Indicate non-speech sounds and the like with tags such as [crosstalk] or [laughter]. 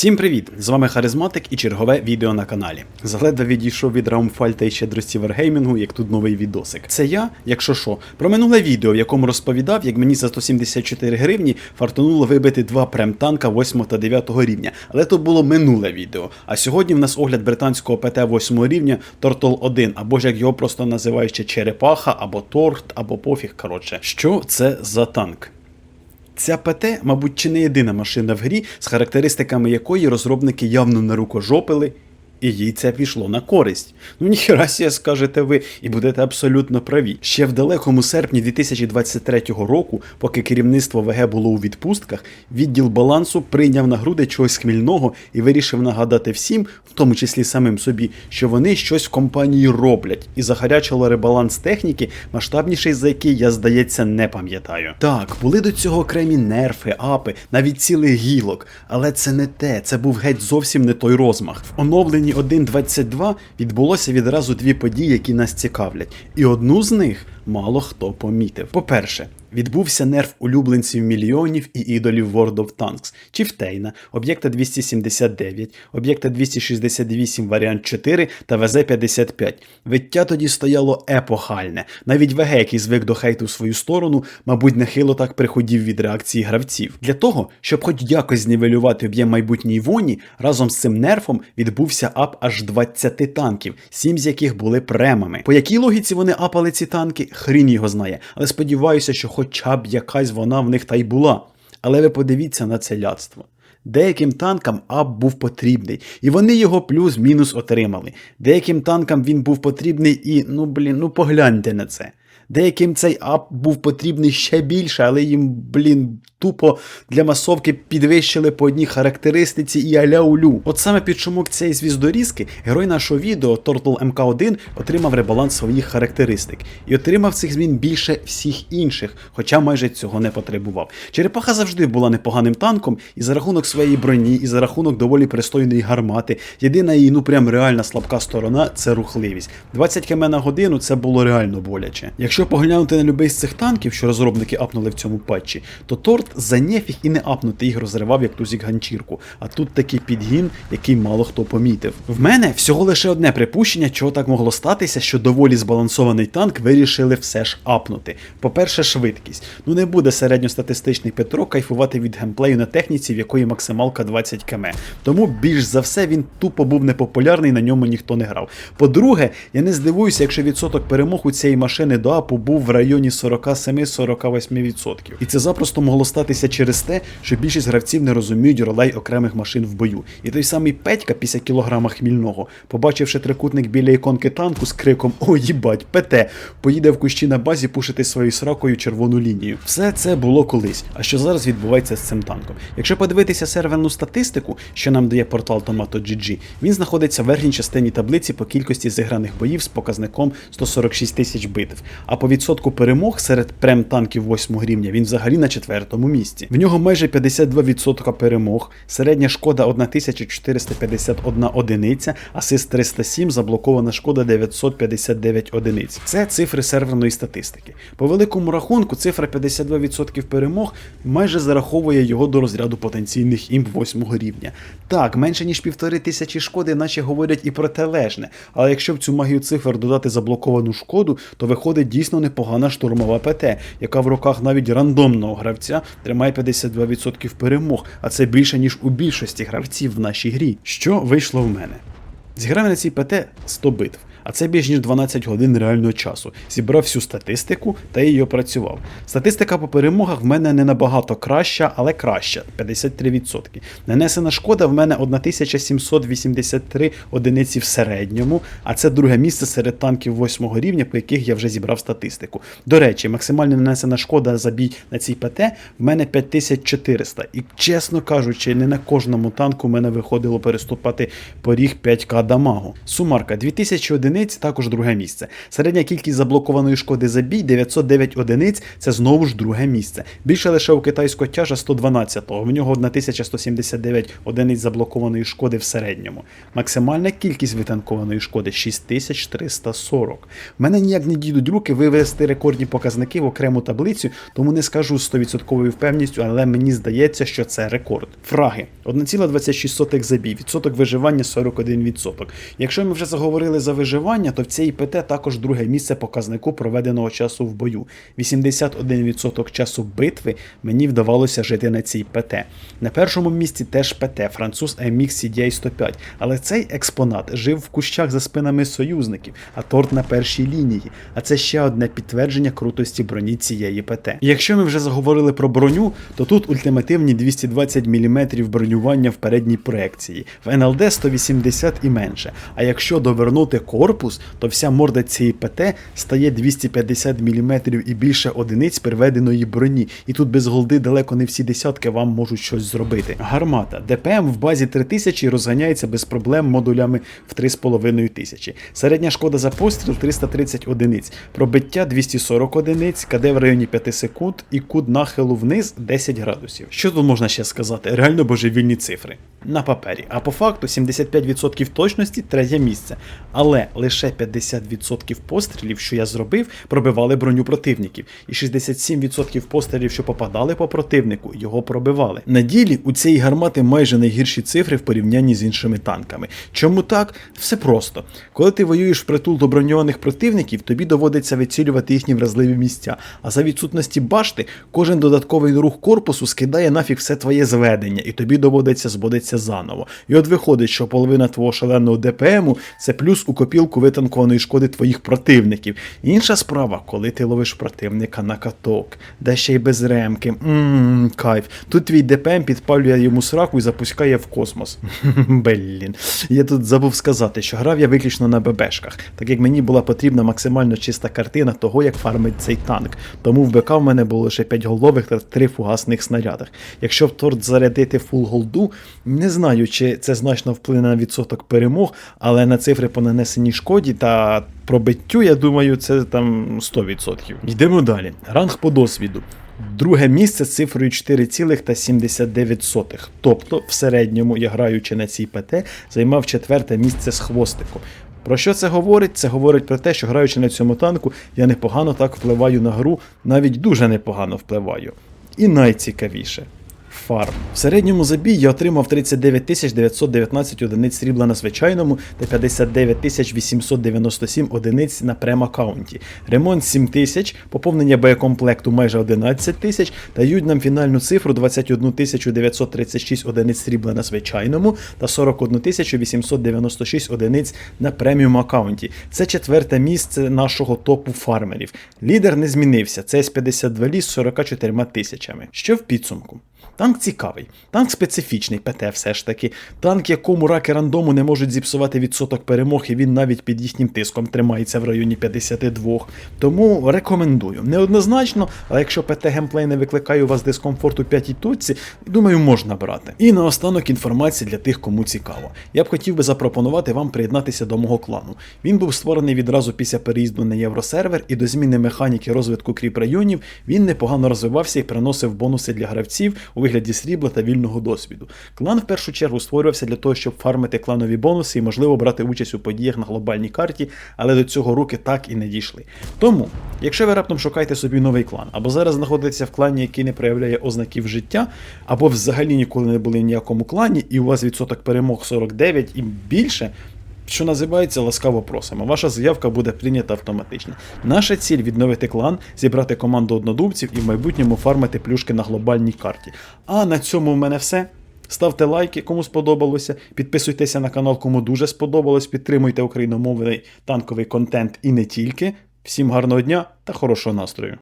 Всім привіт! З вами Харизматик і чергове відео на каналі. Заледве відійшов від Раумфальта і щедрості Варгеймінгу, як тут новий відосик. Це я, якщо що, про минуле відео, в якому розповідав, як мені за 174 гривні фартонуло вибити два прем-танка 8 та 9 рівня. Але то було минуле відео. А сьогодні в нас огляд британського ПТ 8 рівня Turtle 1, або ж як його просто називають ще черепаха, або торт, або пофіг. Коротше, що це за танк? Ця ПТ, мабуть, чи не єдина машина в грі, з характеристиками якої розробники явно не рукожопили, і їй це пішло на користь. Ну ніхера сія, скажете ви, і будете абсолютно праві. Ще в далекому серпні 2023 року, поки керівництво ВГ було у відпустках, відділ балансу прийняв на груди чогось хмільного і вирішив нагадати всім, в тому числі самим собі, що вони щось в компанії роблять, і захарячило ребаланс техніки, масштабніший за який я, здається, не пам'ятаю. Так, були до цього окремі нерфи, апи, навіть цілий гілок, але це не те, це був геть зовсім не той розмах. В оновленні 1.22 відбулося відразу дві події, які нас цікавлять, і одну з них мало хто помітив. По-перше, відбувся нерф улюбленців мільйонів і ідолів World of Tanks, Чіфтейна, об'єкта 279, об'єкта 268 варіант 4 та ВЗ-55. Виття тоді стояло епохальне. Навіть ВГ, який звик до хейту в свою сторону, мабуть, нехило так приходів від реакції гравців. Для того, щоб хоч якось знівелювати об'єм майбутньої воні, разом з цим нерфом відбувся ап аж 20 танків, 7 з яких були премами. По якій логіці вони апали ці танки, хрін його знає. Але сподіваюся, що хоча б якась вона в них та й була. Але ви подивіться на це ляцтво. Деяким танкам АБ був потрібний, і вони його плюс-мінус отримали. Деяким танкам він був потрібний і, ну блін, ну погляньте на це. Деяким цей ап був потрібний ще більше, але їм, блін, тупо для масовки підвищили по одній характеристиці і аля улю. От саме під шумок цієї звіздорізки герой нашого відео Turtle MK1 отримав ребаланс своїх характеристик і отримав цих змін більше всіх інших, хоча майже цього не потребував. Черепаха завжди була непоганим танком, і за рахунок своєї броні, і за рахунок доволі пристойної гармати. Єдина її, ну прям реальна слабка сторона це рухливість. 20 км на годину це було реально боляче. Якщо поглянути на любий з цих танків, що розробники апнули в цьому патчі, то торт за нефіг і не апнути їх розривав як тузік ганчірку. А тут такий підгін, який мало хто помітив. В мене всього лише одне припущення, чого так могло статися, що доволі збалансований танк вирішили все ж апнути. По-перше, швидкість. Ну не буде середньостатистичний Петро кайфувати від геймплею на техніці, в якої максималка 20 км. Тому більш за все він тупо був непопулярний, на ньому ніхто не грав. По-друге, я не здивуюся, якщо відсоток перемог у цієї машини до апу був в районі 47-48%. І це запросто могло статися через те, що більшість гравців не розуміють ролей окремих машин в бою. І той самий Петька після кілограма хмільного, побачивши трикутник біля іконки танку з криком О, їбать, ПТ, поїде в кущі на базі пушити своєю сракою червону лінію. Все це було колись. А що зараз відбувається з цим танком? Якщо подивитися серверну статистику, що нам дає портал Tomato.gg, він знаходиться в верхній частині таблиці по кількості зіграних боїв з показником 146 тисяч битв. А по відсотку перемог серед прем-танків 8 рівня він взагалі на четвертому місці. В нього майже 52% перемог, середня шкода 1451 одиниця, асист 307, заблокована шкода 959 одиниць. Це цифри серверної статистики. По великому рахунку, цифра 52% перемог майже зараховує його до розряду потенційних імп 8 рівня. Так, менше ніж півтори тисячі шкоди, наче говорять і протилежне. Але якщо в цю магію цифр додати заблоковану шкоду, то виходить дійсно непогана штурмова ПТ, яка в руках навіть рандомного гравця тримає 52% перемог, а це більше ніж у більшості гравців в нашій грі. Що вийшло в мене? Зіграв на цій ПТ 100 битв. А це більш ніж 12 годин реального часу. Зібрав всю статистику та її опрацював. Статистика по перемогах в мене не набагато краща, але краща 53%. Нанесена шкода в мене 1783 одиниці в середньому, а це друге місце серед танків 8 рівня, по яких я вже зібрав статистику. До речі, максимально нанесена шкода за бій на цій ПТ в мене 5400. І чесно кажучи, не на кожному танку в мене виходило переступати поріг 5К дамагу. Сумарка 2000 одиниць також друге місце. Середня кількість заблокованої шкоди за бій 909 одиниць, це знову ж друге місце. Більше лише у китайського тяжа 112-го, в нього 1179 одиниць заблокованої шкоди в середньому. Максимальна кількість витанкованої шкоди 6340. В мене ніяк не дійдуть руки вивести рекордні показники в окрему таблицю, тому не скажу з 100% впевненістю, але мені здається, що це рекорд. Фраги 1,26 забій, відсоток виживання 41%. Якщо ми вже заговорили за виживання, то в цій ПТ також друге місце показнику проведеного часу в бою. 81% часу битви мені вдавалося жити на цій ПТ. На першому місці теж ПТ, француз MX CDI 105, але цей експонат жив в кущах за спинами союзників, а торт на першій лінії. А це ще одне підтвердження крутості броні цієї ПТ. Якщо ми вже заговорили про броню, то тут ультимативні 220 мм бронювання в передній проекції, в НЛД 180 і менше. А якщо довернути корпус, то вся морда цієї ПТ стає 250 мм і більше одиниць приведеної броні. І тут без голди далеко не всі десятки вам можуть щось зробити. Гармата ДПМ в базі 3000 розганяється без проблем модулями в 3500. Середня шкода за постріл 330 одиниць, пробиття 240 одиниць, КД в районі 5 секунд і кут нахилу вниз 10 градусів. Що тут можна ще сказати? Реально божевільні цифри. На папері. А по факту 75% точності третє місце. Але лише 50% пострілів, що я зробив, пробивали броню противників. І 67% пострілів, що попадали по противнику, його пробивали. На ділі у цієї гармати майже найгірші цифри в порівнянні з іншими танками. Чому так? Все просто. Коли ти воюєш впритул до броньованих противників, тобі доводиться вицілювати їхні вразливі місця. А за відсутності башти, кожен додатковий рух корпусу скидає нафіг все твоє зведення, і тобі доводиться збудитися заново. І от виходить, що половина твого шаленого ДПМу це плюс у копілку витанкованої шкоди твоїх противників. Інша справа, коли ти ловиш противника на каток, де ще й без ремки. Ммм, кайф. Тут твій ДПМ підпалює йому сраку і запускає в космос. [laughs] Блін. Я тут забув сказати, що грав я виключно на ББшках, так як мені була потрібна максимально чиста картина того, як фармить цей танк. Тому в БК в мене було лише 5 голових та 3 фугасних снарядах. Якщо в торт зарядити фул голду, не знаю, чи це значно вплине на відсоток перемог, але на цифри по нанесеній шкоді та пробиттю, я думаю, це там 100%. Йдемо далі. Ранг по досвіду. Друге місце з цифрою 4,79. Тобто, в середньому, я граючи на цій ПТ, займав четверте місце з хвостиком. Про що це говорить? Це говорить про те, що граючи на цьому танку, я непогано так впливаю на гру, навіть дуже непогано впливаю. І найцікавіше. Фарм. В середньому забій я отримав 39 919 одиниць срібла на звичайному та 59 897 одиниць на прем-аккаунті. Ремонт 7 тисяч, поповнення боєкомплекту майже 11 тисяч, дають нам фінальну цифру 21 936 одиниць срібла на звичайному та 41 896 одиниць на преміум аккаунті. Це четверте місце нашого топу фармерів. Лідер не змінився, це С-52 ліс з 44 тисячами. Що в підсумку? Танк цікавий, танк специфічний, ПТ все ж таки. Танк, якому раки рандому не можуть зіпсувати відсоток перемог, і він навіть під їхнім тиском тримається в районі 52. Тому рекомендую. Неоднозначно, але якщо ПТ геймплей не викликає у вас дискомфорт у п'ятій точці, думаю, можна брати. І наостанок інформація для тих, кому цікаво. Я б хотів би запропонувати вам приєднатися до мого клану. Він був створений відразу після переїзду на євросервер, і до зміни механіки розвитку кріп районів він непогано розвивався і приносив бонуси для гравців у вигляді срібла та вільного досвіду. Клан в першу чергу створювався для того, щоб фармити кланові бонуси і, можливо, брати участь у подіях на глобальній карті, але до цього руки так і не дійшли. Тому, якщо ви раптом шукаєте собі новий клан, або зараз знаходитеся в клані, який не проявляє ознаків життя, або взагалі ніколи не були в ніякому клані, і у вас відсоток перемог 49 і більше. Що називається ласкаво просимо. Ваша заявка буде прийнята автоматично. Наша ціль відновити клан, зібрати команду однодумців і в майбутньому фармити плюшки на глобальній карті. А на цьому в мене все. Ставте лайки, кому сподобалося. Підписуйтеся на канал, кому дуже сподобалось. Підтримуйте україномовний танковий контент і не тільки. Всім гарного дня та хорошого настрою!